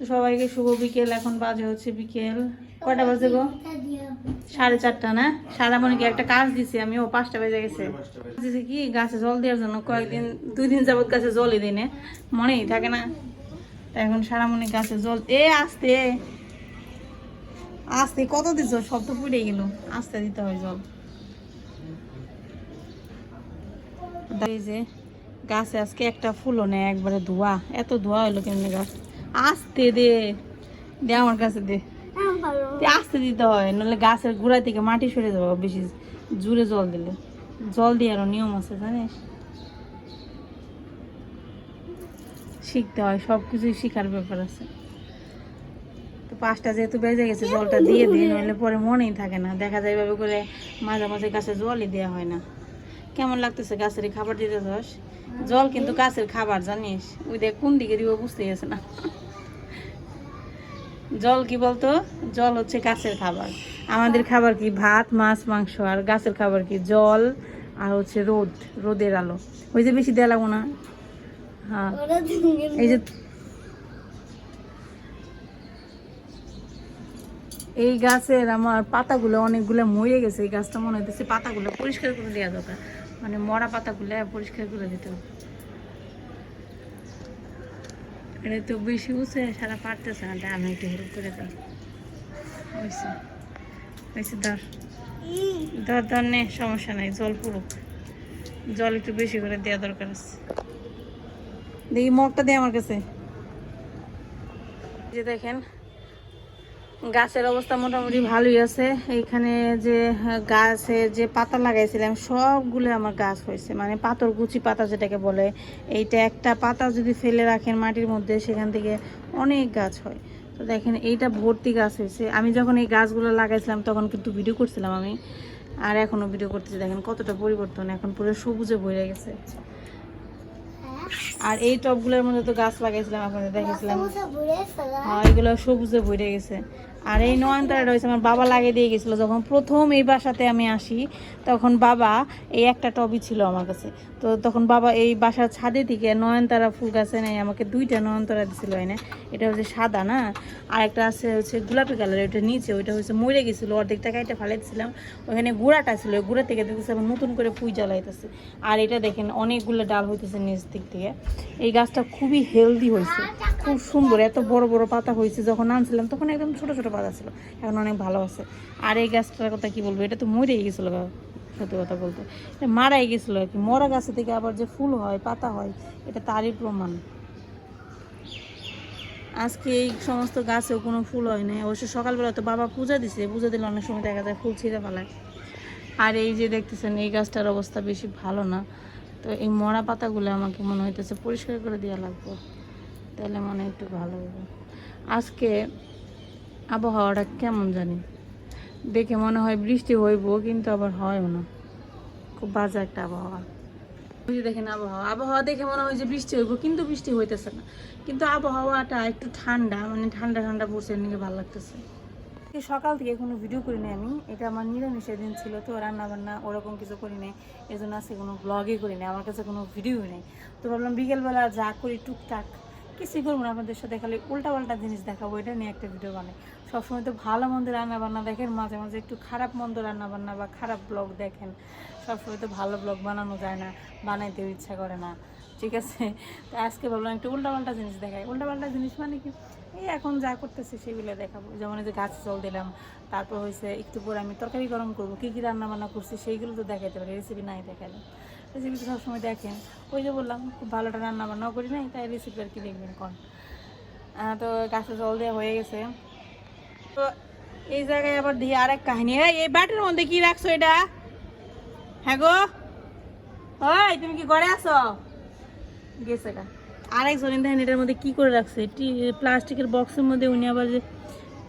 তো সবাইকে শুভ বিকেল, এখন বাজে হচ্ছে বিকেল। কটা বাজে গো? সাড়ে চারটা না? সারা মনে একটা কাজ দিছি আমি, ও পাঁচটা বেজে গেছে। কি, গাছে জল দেওয়ার জন্য কয়েকদিন, দুই দিন যাবত গাছে জলই দিনে মনেই থাকে না। এখন সারা মনে গাছে জল এ, আসতে আসতে, কত দিছ? সব তো পুড়ে গেল। আস্তে দিতে হয় জল। এই যে, গাছে আজকে একটা ফুলও নেই, একবারে ধোয়া। এত ধোয়া হইল কেমনি গাছ আস্তে দে। দে আমার কাছে দে। তে আস্তে দিতে হয় নাহলে গাছের গোড়া থেকে মাটি সরে যাবে বেশি জুড়ে জল দিলে। জল দেওয়ারও নিয়ম আছে জানিস? শিখতে হয় সব কিছুই শিখার ব্যাপার আছে। তো পাঁচটা যেহেতু বেজে গেছে জলটা দিয়ে দিই নইলে পরে মনেই থাকে না। দেখা যায় এভাবে করে মাঝে মাঝে গাছে জলই দেওয়া হয় না। কেমন লাগতেছে গাছের খাবার দিতে চাস জল কিন্তু গাছের খাবার জানিস? ওই দেখ কোন দিকে দিব বুঝতে গেছে না। জল কি বলতো? জল হচ্ছে গাছের খাবার। আমাদের খাবার কি ভাত মাছ মাংস আর গাছের খাবার কি জল আর হচ্ছে রোদ রোদের আলো। ওই যে বেশি দেওয়া লাগবো না। হ্যাঁ। এই যে এই গাছের আমার পাতাগুলো অনেকগুলো মরে গেছে। এই গাছটা মনে হইতেছে পাতাগুলো পরিষ্কার করে দেওয়া দরকার। মানে মরা পাতাগুলো পরিষ্কার করে দিতে হবে। এটা তো বেশি উঁচে, সারা পারতেছে না। আমি একটু হেল্প করে দিই। হয়েছে ধর। ধর ধর, নে, সমস্যা নাই, জল পুরুক জল একটু বেশি করে দেওয়া দরকার আছে। দেখি মগটা দে আমার কাছে। যে দেখেন গাছের অবস্থা মোটামুটি ভালোই আছে। এইখানে যে হ্যাঁ, গাছের যে পাতা লাগাইছিলাম সবগুলো আমার গাছ হয়েছে। মানে পাতর কুচি পাতা যেটাকে বলে এইটা একটা পাতা যদি ফেলে রাখেন মাটির মধ্যে সেখান থেকে অনেক গাছ হয়। তো দেখেন এইটা ভর্তি গাছ হয়েছে। আমি যখন এই গাছগুলো লাগাইছিলাম তখন কিন্তু ভিডিও করছিলাম আমি। আর এখনও ভিডিও করতেছি। দেখেন কতটা পরিবর্তন এখন পুরো সবুজে ভরে গেছে। আর এই টবগুলোর মধ্যে তো গাছ লাগাইছিলাম আপনাদের দেখেছিলাম হ্যাঁ এগুলো সবুজে ভরে গেছে। আর এই নয়নতারা রয়েছে আমার বাবা লাগিয়ে দিয়ে গেছিল। যখন প্রথম এই বাসাতে আমি আসি, তখন বাবা এই একটা টবি ছিল আমার কাছে। তো তখন বাবা এই বাসার ছাদে থেকে নয়নতারা ফুল গাছে নেই আমাকে দুইটা নয়নতারা দিছিল এনে। এটা হচ্ছে সাদা, না? আর একটা আছে হচ্ছে গোলাপি কালার ওইটা নিচে, ওইটা হচ্ছে মরে গেছিল। অর্ধেকটা কাইটা ফালাইছিলাম ওখানে গুঁড়াটা ছিল, ওই গুঁড়া থেকে দেখতেছে আবার নতুন করে পুই জ্বালাইতেছে। আর এটা দেখেন, অনেকগুলো ডাল হইতেছে নিচ দিক থেকে এই গাছটা খুবই হেলদি হয়েছে। খুব সুন্দর, এত বড় বড় পাতা হয়েছে। যখন আনছিলাম, তখন একদম ছোট ছোট পাতা ছিল এখন অনেক ভালো আছে। আর এই গাছটার কথা কি বলব? এটা তো মরেই গেছিল সত্যি কথা বলতে। এটা মারাই গেছিল আর কি। মরা গাছে থেকে আবার যে ফুল হয়, পাতা হয়, এটা তারই প্রমাণ। আজকে এই সমস্ত গাছেও কোনো ফুল হয় না অবশ্য সকালবেলা তো বাবা পূজা দিছে। পূজা দিলে অনেক সময় দেখা যায় ফুল ছিঁড়ে ফেলায়। আর এই যে দেখতেছেন, এই গাছটার অবস্থা বেশি ভালো না। তো এই মরা পাতাগুলো আমাকে মনে হইতেছে পরিষ্কার করে দেওয়া লাগবে। তাহলে মনে একটু ভালো হবে। আজকে আবহাওয়াটা কেমন জানি। দেখে মনে হয় বৃষ্টি হইব, কিন্তু আবার হয়ও না। খুব বাজে একটা আবহাওয়া। যে দেখেন আবহাওয়া। আবহাওয়া দেখে মনে হয় যে বৃষ্টি হইব, কিন্তু বৃষ্টি হইতেছে না। কিন্তু আবহাওয়াটা একটু ঠান্ডা মানে ঠান্ডা ঠান্ডা পড়ছে নিয়ে ভালো লাগতেছে। সকাল থেকে কোনো ভিডিও করি নাই আমি। এটা আমার নিরামিষের দিন ছিল, তো রান্না বান্না ওরকম কিছু করি নাই। এই জন্য আজকে কোনো ব্লগই করি নাই, আমার কাছে কোনো ভিডিওই নেই। তো ভাবলাম বিকেলবেলা যা করি টুকটাক কিছুই করব না, আপনাদের সাথে খালি উল্টা পাল্টা জিনিস দেখাবো, এটা নিয়ে একটা ভিডিও বানাই। সবসময় তো ভালো মন্দ রান্না বান্না দেখেন, মাঝে মাঝে একটু খারাপ মন্দ রান্নাবান্না বা খারাপ ব্লগ দেখেন। সবসময় তো ভালো ব্লগ বানানো যায় না, বানাইতেও ইচ্ছা করে না, ঠিক আছে? তো আজকে ভাবলাম একটু উল্টাপাল্টা জিনিস দেখাই। উল্টাপাল্টা জিনিস মানে কি? এই এখন যা করতেছি সেগুলো দেখাবো। যেমন যে গাছ জল দিলাম তারপর হয়েছে একটু পরে আমি তরকারি গরম করব কী কী রান্না বান্না করছি সেইগুলো তো দেখাইতে পারি রেসিপি নাই দেখালে রেসিপি তো সবসময় দেখেন। ওই যে বললাম খুব ভালোটা রান্না বান্নাও করি নাই তাই রেসিপি আর কি দেখবেন কন। তো গাছে জল দেওয়া হয়ে গেছে। তো এই জায়গায় আবার দিয়ে আর এক কাহিনী এই, বাটির মধ্যে কি রাখছো এটা? হ্যাঁ গো। ওই তুমি কি ঘরে আছো? গেছে গা। আরেকজন দেখেন এটার মধ্যে কি করে রাখছে? টি- প্লাস্টিকের বক্সের মধ্যে উনি আবার যে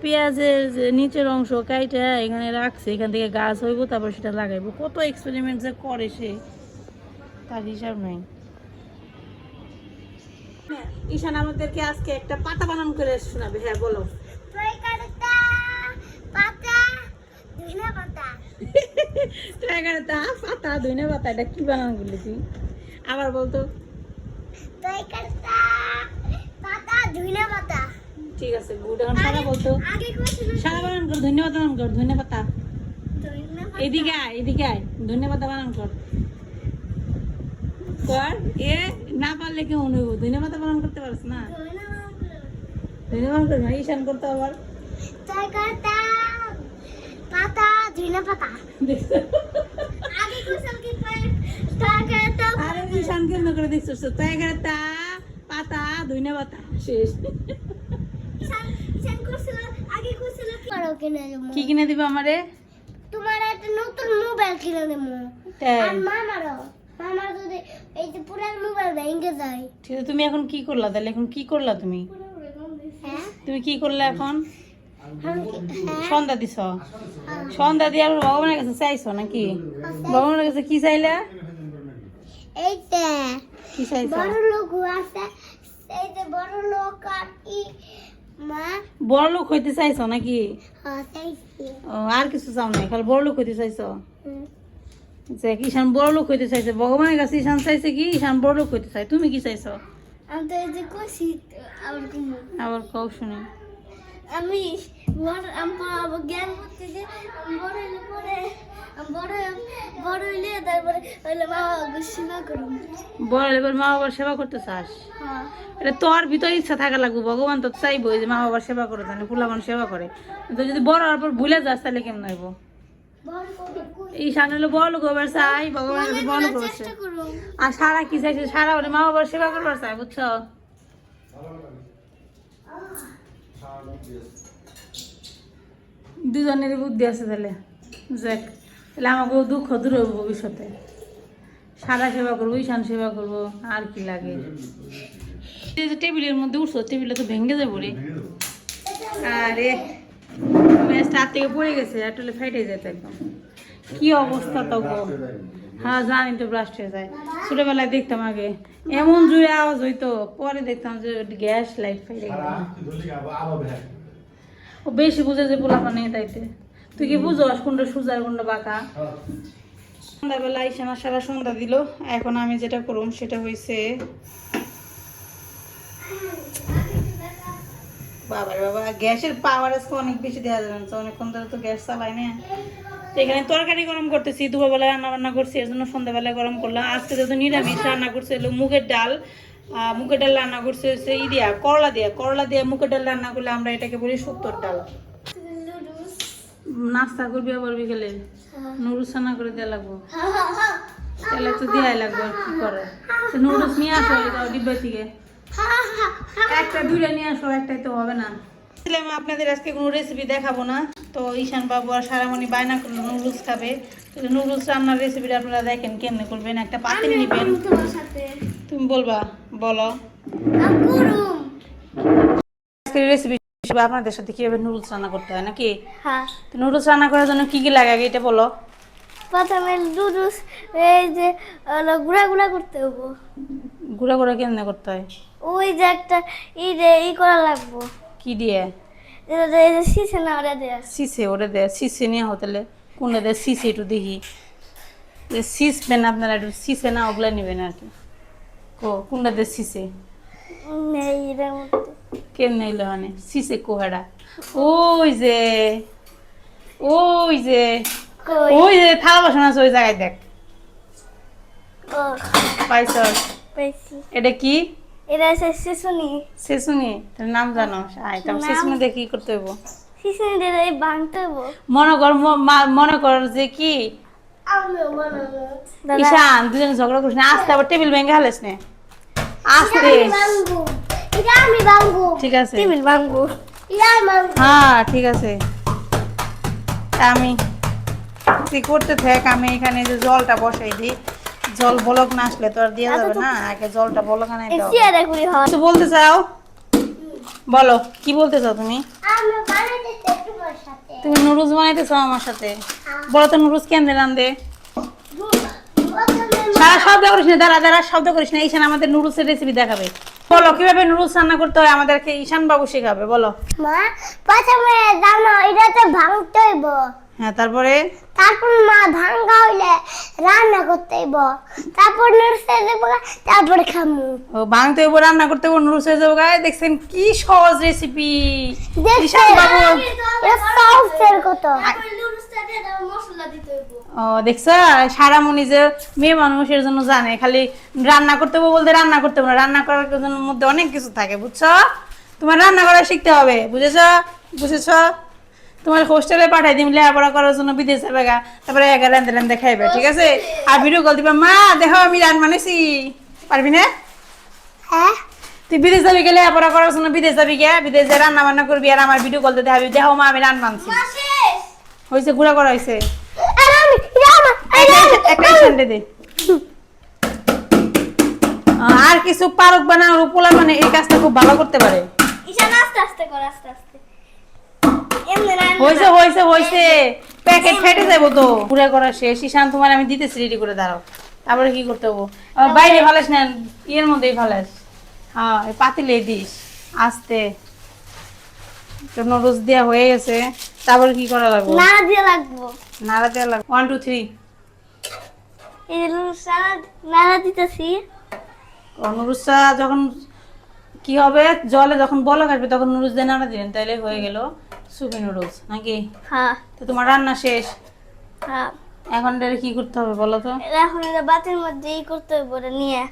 পেঁয়াজের যে নিচের অংশ কাইটা এখানে রাখছে এখান থেকে গাছ হইব তারপর সেটা লাগাইবো। কত এক্সপেরিমেন্ট যে করে সে তার হিসাব নাই। ঈশান আমাদেরকে আজকে একটা পাতা বানান করে শোনাবে। হ্যাঁ বলো। তো এখানে তা পাতা। ধনে পাতা এটা কি বানান করলি তুই? আবার বলতো। ঠিক আছে গুড এখন সারা বলতো। সারা বানান কর ধন্যবাদ বানান কর ধন্যবাদ এদিকে আয় এদিকে আয় ধন্যবাদ বানান কর। কর এ না পারলে কেউ নেব ধন্যবাদ বানান করতে পারছ না? ধন্যবাদ কর ঈশান করতে আবার। পাতা ধইনা পাতা। আগে কি আরে ঈশান কেমন করে দেখছিস তো? তাই করে তা পাতা শেষ। কি? কিনে দেবো। আমারে? তোমার একটা নতুন মোবাইল কিনে দেবো। তাই। আর মামারও। মামার যদি এই যে পুরান মোবাইল ভেঙে যায়। ঠিক আছে তুমি এখন কি করলা? তাহলে এখন কি করলা তুমি? হ্যাঁ? তুমি কি করলে এখন? আমি হ্যাঁ। সন্ধ্যা দিছ? সন্ধ্যা দিয়ে আর ভগবানের কাছে চাইছো নাকি? ভগবানের কাছে কি চাইলা? এইটা কি চাইছো? বড় লোক আছে এই যে বড় লোক আর ই মা। বড় লোক হইতে চাইছো নাকি? ও, আর কিছু চাও না খালি বড় লোক হইতে চাইছো। যে ঈশান বড় লোক হইতে চাইছে ভগবানের কাছে ঈশান চাইছে কি? ঈশান বড় লোক হইতে চাই তুমি কি চাইছো? আমি তো এই যে কইছি আবার কমু আবার কও শুনি। আমি বড় জ্ঞান করতে যে বড় আমি বড় মা বাবার সেবা করতে চাস? তোর ভিতরে ইচ্ছা থাকা ভগবান তো যে মা বাবার সেবা করে সেবা করে। যদি বড় হওয়ার পর ভুলে যাস, তাহলে কেমন বড় লোক চাই, ভগবানের কাছে বড় লোক আর সারা কি চাইছে? সারা ওরে মা বাবার সেবা করবার চাই, বুঝছ? দুজনের বুদ্ধি আছে তাহলে। যাক। তাহলে আমাকে দুঃখ দূর হইব ভবিষ্যতে। সারা সেবা করব ঈশান সেবা করব আর কি লাগে। টেবিলের মধ্যে উঠছো টেবিলটা তো ভেঙে যাব রে। আরে ম্যাচটা হাত থেকে পড়ে গেছে আর আসলে ফাইটে যেত একদম। কি অবস্থা তো গো। হ্যাঁ জানি তো ব্রাস্ট হয়ে যায়। ছোটবেলায় দেখতাম আগে এমন জুড়ে আওয়াজ হইতো পরে দেখতাম যে গ্যাস লাইট ফাইটে গেল। ও বেশি বুঝে যে পোলা পানি তাইতে তুই কি বুঝো কোনটা সুজার কোনটা বাঁকা। সন্ধ্যাবেলা ইসানা সারা সন্ধ্যা দিল। এখন আমি যেটা করুম সেটা হয়েছে বাবার বাবা গ্যাসের পাওয়ার আজকে অনেক বেশি দেওয়া যাবে অনেকক্ষণ ধরে তো গ্যাস চালাই না। এখানে তরকারি গরম করতেছি দুপুরবেলা রান্না বান্না করছি এর জন্য সন্ধ্যাবেলায় গরম করলাম। আজকে যেহেতু নিরামিষ রান্না করছে হলো মুগের ডাল। মুগের ডাল রান্না করছে হচ্ছে ই দিয়া করলা দিয়া। করলা দিয়া মুগের ডাল রান্না করলে আমরা এটাকে বলি সত্তর ডাল। নাস্তা করবি আবার বিকেলে? হ্যাঁ। রান্না করে দেওয়া লাগবো? তাহলে তো দেওয়াই লাগবে আর কি করে? নুডলস নিয়ে আসো দাও ডিব্বা থেকে একটা দুইটা নিয়ে আসো একটাই তো হবে না। আসলাম আপনাদের আজকে কোনো রেসিপি দেখাবো না। তো ঈশান বাবু আর সারামণি বায়না করল নুডলস খাবে। নুডলস রান্নার রেসিপিটা আপনারা দেখেন কেমনে করবেন। একটা পাতিল নিবেন। তুমি বলবা বলো। আজকের রেসিপি হিসেবে আপনাদের সাথে কীভাবে নুডলস রান্না করতে হয় নাকি? হ্যাঁ। নুডলস রান্না করার জন্য কি কি লাগে আগে এটা বলো। প্রথমে লুডুস এই যে গুড়া গুড়া করতে হব। গুঁড়া গুঁড়া কেমনে করতে হয়? ওই যে একটা ই যে ই করা লাগবে। কি দিয়ে? এটা যে- এই যে শিশে না ওরে দেয়া। সিসে ওরে দেয়। সিসে নিয়ে হোটেলে। কোনটা দেয়? সিসে একটু দেখি। যে সিস পেন আপনারা একটু সিসে না ওগুলা নেবেন আর কি। কো কোনটা দেয় সিসে এই এটার মধ্যে। কেন নাইলে মানে সিসে কোহাড়া ওই যে ওই যে ওই যে থালা বাসন আছে ওই জায়গায় দেখ। ও পাইছ? পেয়েছি এটা কি? এটা হচ্ছে শিশুনি শেষুনি? তোর নাম জানো? আয়? শেষুনি দিয়ে কি করতে হইব? শিশুনি দিয়ে এই হব মনে কর মনে যে কি? ঈশান দুজন ঝগড়া করিস না। আস্তে আবার টেবিল ভেঙে হালেস নে। আস্তে। আমি ভাঙবো ঠিক আছে। টেবিল ভাঙবো হ্যাঁ ঠিক আছে। আমি তুই করতে থাক আমি এখানে যে জলটা বসাই দিই জল বলক না আসলে তো আর দেওয়া যাবে না আগে জলটা বলক আনাই দাও। হয়। কিছু বলতে চাও? বলো কি বলতে চাও তুমি? তুমি নুডলস বানাইতে চাও আমার সাথে? বলো তো নুডলস কেন দিলাম দে সারা শব্দ করিস না দাঁড়া দাঁড়া শব্দ করিস না ঈশান আমাদের নুডলসের রেসিপি দেখাবে। বলো, কীভাবে নুডলস রান্না করতে হয়? আমাদেরকে ঈশান বাবু শেখাবে, বলো। মা, প্রথমে জানো এটাতে ভাঙতে হইব হ্যাঁ তারপরে? তারপর মা ভাঙ্গা হইলে রান্না করতে হইব। তারপর দেবো তারপরে খামু। ও ভাঙতে হইব রান্না করতে হইব নুডলস যাব গায়ে দেখছেন কি সহজ রেসিপি ঈশান বাবু। কত? ও দেখছ? সারা মনি যে মেয়ে মানুষের জন্য জানে খালি রান্না করতে হবে বলতে রান্না করতে হবে না। রান্না করার জন্য মধ্যে অনেক কিছু থাকে বুঝছ? তোমার রান্না করা শিখতে হবে বুঝেছ? বুঝেছ? তোমার হোস্টেলে পাঠাই দিম লেখাপড়া করার জন্য বিদেশ যাবে গা। তারপরে একা রান্ধে রান্ধে খাইবে ঠিক আছে? আর ভিডিও কল দিবা মা দেখো আমি রান মানেছি পারবি না? হ্যাঁ। তুই বিদেশ যাবি গেলে লেখাপড়া করার জন্য বিদেশ যাবি গে। বিদেশ যা রান্না বান্না করবি আর আমার ভিডিও কল দিতে হবে দেখো মা আমি রান মানছি হয়েছে ঘুরা করা হয়েছে আর কিছু পারক বানানোর পোলা মানে এই কাজটা খুব ভালো করতে পারে। আস্তে আস্তে কর আস্তে আস্তে। হয়েছে হয়েছে হয়েছে প্যাকেট ফেটে যাব তো। পুরা করা শেষ। ঈশান তোমার আমি দিতেছি রেডি করে দাঁড়াও। তারপরে কি করতে হব? বাইরে ভালাস না? ইয়ের মধ্যেই ভালাস হ্যাঁ পাতিলে দিস আস্তে। নুডলস দেওয়া হয়ে গেছে। তারপরে কি করা লাগবে? না দিয়ে লাগবো। নাড়া দেওয়া লাগবে ওয়ান টু থ্রি নাড়া দিতেছি। যখন কি হবে? জলে যখন বলক আসবে তখন নুডলস দিয়ে নাড়া দিলেন তাইলে হয়ে গেল। সুপি নুডলস নাকি? হ্যাঁ। তো তোমার রান্না শেষ? হ্যাঁ। এখন এটারে কি করতে হবে বলো তো? এখন এটা বাতির মধ্যে ই করতে হবে ওটা নিয়ে।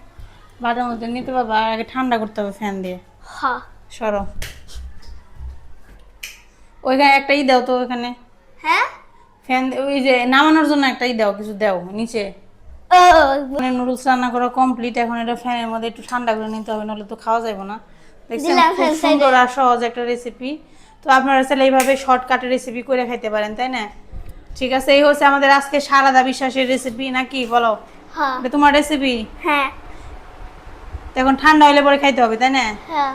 বাটার মধ্যে নিতে পারবা আগে ঠান্ডা করতে হবে ফ্যান দিয়ে। হ্যাঁ। সরো। ওইখানে একটা ই দাও তো ওইখানে হ্যাঁ? ফ্যান ওই যে নামানোর জন্য একটা ই দাও কিছু দাও নিচে। মানে নুডলস রান্না করা কমপ্লিট এখন এটা ফ্যানের মধ্যে একটু ঠান্ডা করে নিতে হবে নাহলে তো খাওয়া যাবে না। দেখছেন খুব সুন্দর আর সহজ একটা রেসিপি তো আপনারা চাইলে এইভাবে শর্টকাটে রেসিপি করে খাইতে পারেন তাই না? ঠিক আছে এই হচ্ছে আমাদের আজকে সারাদা বিশ্বাসের রেসিপি নাকি বলো? হ্যাঁ। এটা তোমার রেসিপি হ্যাঁ। এখন ঠান্ডা হলে পরে খাইতে হবে তাই না? হ্যাঁ।